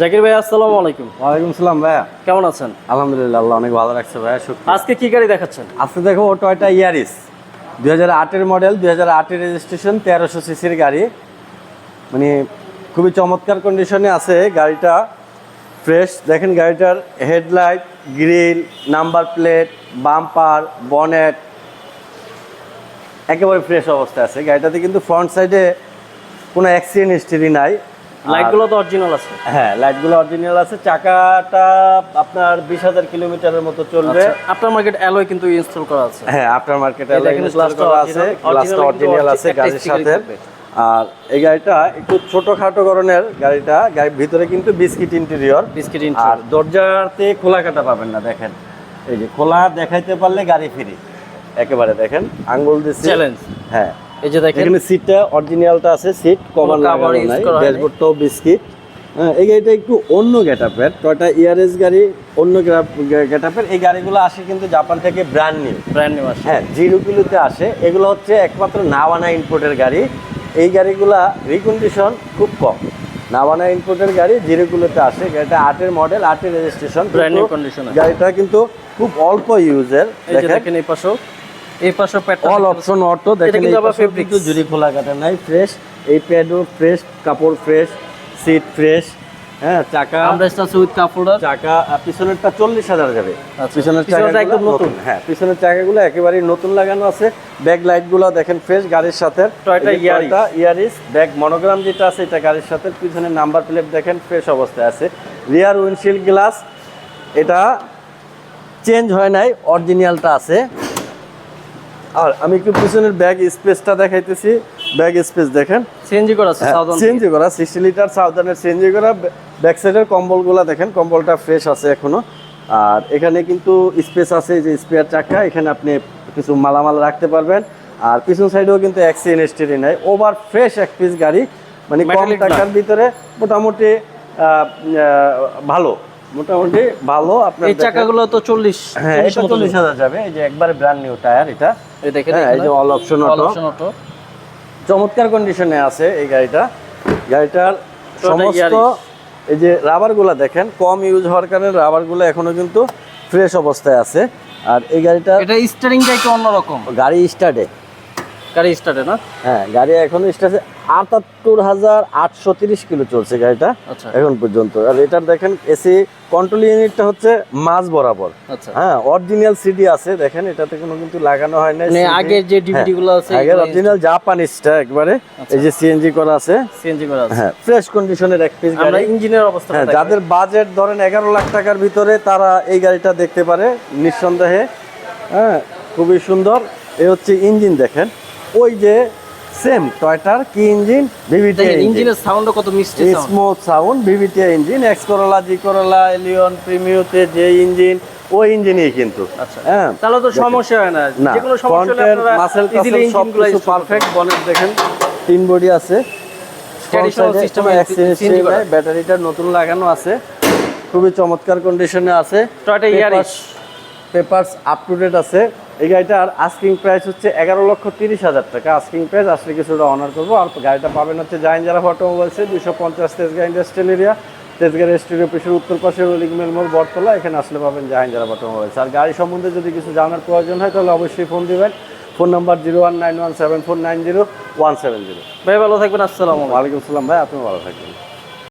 জাকির ভাই আসসালামু আলাইকুম। ওয়ালাইকুম সালাম ভাইয়া। কেমন আছেন? আলহামদুলিল্লাহ আল্লাহ অনেক ভালো রাখছে ভাইয়া শুক্রিয়া। আজকে কি গাড়ি দেখাচ্ছেন? আজকে দেখো টয়টা ইয়ারিস দুই হাজার আটের মডেল দুই হাজার আটের রেজিস্ট্রেশন তেরোশো সিসির গাড়ি। মানে খুবই চমৎকার কন্ডিশনে আছে গাড়িটা। ফ্রেশ দেখেন গাড়িটার headlight grill number plate bumper bonnet একেবারে ফ্রেশ অবস্থায় আছে। গাড়িটাতে কিন্তু ফ্রন্ট সাইডে কোনো অ্যাক্সিডেন্ট হিস্ট্রি নাই। লাইটগুলো তো অরিজিনাল আছে। হ্যাঁ লাইটগুলো অরিজিনাল আছে। চাকাটা আপনার বিশ হাজার কিলোমিটারের মতো চলবে। আপনার মার্কেট অ্যালয় কিন্তু ইনস্টল করা আছে। হ্যাঁ আফটার মার্কেটে এই দেখেন গ্লাসটা আছে। গ্লাসটা অরিজিনাল আছে গাড়ির সাথে। আর এই গাড়িটা একটু ছোটখাটো ধরনের গাড়িটা। গাড়ির ভিতরে কিন্তু বিস্কিট ইন্টেরিয়র বিস্কিট আর দরজাতে খোলা কাটা পাবেন না দেখেন। এই যে খোলা দেখাইতে পারলে গাড়ি ফ্রি। একেবারে দেখেন আঙ্গুল দিচ্ছে চ্যালেঞ্জ হ্যাঁ এই যে দেখেন। এখানে সিটটা অরিজিনালটা আছে সিট কভার লাগানো নাই। ড্যাশবোর্ডটাও বিস্কিট এই গাড়িটা একটু অন্য গেটআপের টয়টা ইয়ারএস গাড়ি অন্য গেটআপের এই গাড়িগুলো আসে কিন্তু জাপান থেকে ব্র্যান্ড নিউ ব্র্যান্ড নিউ আসে। হ্যাঁ জিরো কিলোতে আসে। এগুলো হচ্ছে একমাত্র নাওয়ানা ইম্পোর্টের গাড়ি। এই গাড়িগুলা রিকন্ডিশন খুব কম। নাওয়ানা ইম্পোর্টের গাড়ি জিরো কিলোতে আসে। গাড়িটা আটের মডেল আটের রেজিস্ট্রেশন new condition আছে। গাড়িটা কিন্তু খুব অল্প ইউজের দেখেন এই পাশেও। এই প্যাটার্ন অল অপশন অটো দেখেন কিন্তু আবার fabrics। কিন্তু জুড়ি খোলা কাটা নাই ফ্রেশ এই প্যাডও ফ্রেশ কাপড় ফ্রেশ সিট ফ্রেশ হ্যাঁ চাকা। আমরেস্ট আছে উইথ কাপ চাকা পিছনেরটা চল্লিশ হাজার যাবে। আচ্ছা, পিছনের চাকা একদম নতুন। হ্যাঁ পিছনের চাকাগুলো একেবারেই নতুন লাগানো আছে। ব্যাক লাইটগুলো দেখেন ফ্রেশ গাড়ির সাথে। Toyota Yaris। Yaris back monogram যেটা আছে এটা গাড়ির সাথে। পিছনের নাম্বার প্লেট দেখেন ফ্রেশ অবস্থায় আছে। রিয়ার উইন্ডশিল্ড গ্লাস এটা চেঞ্জ হয় নাই অরিজিনালটা আছে। আর আমি একটু পিছনের ব্যাগ স্পেসটা দেখাইতেছি। ব্যাগ স্পেস দেখেন। সিএনজি করা আছে সাউদার্ন সিএনজি করা সিক্সটি লিটার সাউদার্নের সিএনজি করা। ব্যাক সাইডের কম্বলগুলো দেখেন কম্বলটা ফ্রেশ আছে এখনও। আর এখানে কিন্তু স্পেস আছে যে স্পেয়ার চাকা এখানে আপনি কিছু মালামাল রাখতে পারবেন। আর পিছন সাইডেও কিন্তু অ্যাক্সিডেন্ট হিস্ট্রি নাই। ওভার ফ্রেশ এক পিস গাড়ি মানে কম টাকার ভিতরে মোটামুটি ভালো। মোটামুটি ভালো আপনার এই চাকাগুলো তো 40 হ্যাঁ এটা চল্লিশ হাজার যাবে? এই যে একবারে ব্র্যান্ড নিউ টায়ার এটা। এই দেখেন হ্যাঁ এই যে অল অপশন অটো চমৎকার কন্ডিশনে আছে এই গাড়িটা। গাড়িটার সমস্ত এই যে রাবারগুলো দেখেন কম ইউজ হওয়ার কারণে রাবারগুলো এখনও কিন্তু ফ্রেশ অবস্থায় আছে। আর এই গাড়িটা এটা স্টারিংটা একটু অন্যরকম। গাড়ি স্টার্টে গাড়ি স্টার্টে না? হ্যাঁ গাড়ি এখনও স্টার্টে আটাত্তর হাজার আটশো তিরিশ কিলো চলছে গাড়িটা আচ্ছা। এখন পর্যন্ত। আর এটার দেখেন এসি কন্ট্রোল ইউনিটটা হচ্ছে মাঝ বরাবর। আচ্ছা। হ্যাঁ অরিজিনাল সিডি আছে দেখেন এটাতে কোনো কিন্তু লাগানো হয় না মানে আগের যে ডিভিডি গুলো আছে আগের অরিজিনাল জাপানিজটা একবারে এই যে সিএনজি করা আছে। সিএনজি করা আছে। হ্যাঁ ফ্রেশ কন্ডিশনের এক পিস গাড়ি। ইঞ্জিনের অবস্থা হ্যাঁ যাদের বাজেট ধরেন এগারো লাখ টাকার ভিতরে তারা এই গাড়িটা দেখতে পারে। নিঃসন্দেহে হ্যাঁ খুবই সুন্দর। এ হচ্ছে ইঞ্জিন দেখেন। ওই যে সেম টয়টার কি ইঞ্জিন ভিভিটি ইঞ্জিনের সাউন্ডও কত মিষ্টি sound smooth sound VVT engine X Corolla G Corolla Allion প্রিমিওতে যে ইঞ্জিন ওই ইঞ্জিনই কিন্তু। আচ্ছা। হ্যাঁ তাহলে তো সমস্যা হয় না। যে কোনো সমস্যা হলে আপনারা মাসেল ইজিলি টাসেল সব কিছু পারফেক্ট বনেট দেখেন তিন বডি আছে। ব্যাটারিটা নতুন লাগানো আছে। খুবই চমৎকার কন্ডিশনে আছে। Toyota Yaris papers up to date আছে। এই গাড়িটার আস্কিং প্রাইস হচ্ছে এগারো লক্ষ তিরিশ হাজার টাকা। আস্কিং প্রাইস আসলে কিছুটা অনার করব। আর গাড়িটা পাবেন হচ্ছে জাইনজারা অটোমোবাইলসে দুশো পঞ্চাশ তেজগা ইন্ডাস্ট্রিয়াল এরিয়া তেজগা রেস্টুরিও অফিসের উত্তর পাশে লিগমেল মোড় বটতলা। এখানে আসলে পাবেন জাহানজারা অটোমোবাইলস আর গাড়ি সম্বন্ধে যদি কিছু জানার প্রয়োজন হয় তাহলে অবশ্যই ফোন দিবেন। Phone number zero one nine one seven four nine zero one seven zero ভাই ভালো থাকবেন। আসসালামু আলাইকুম। সালাম ভাই আপনি ভালো থাকবেন।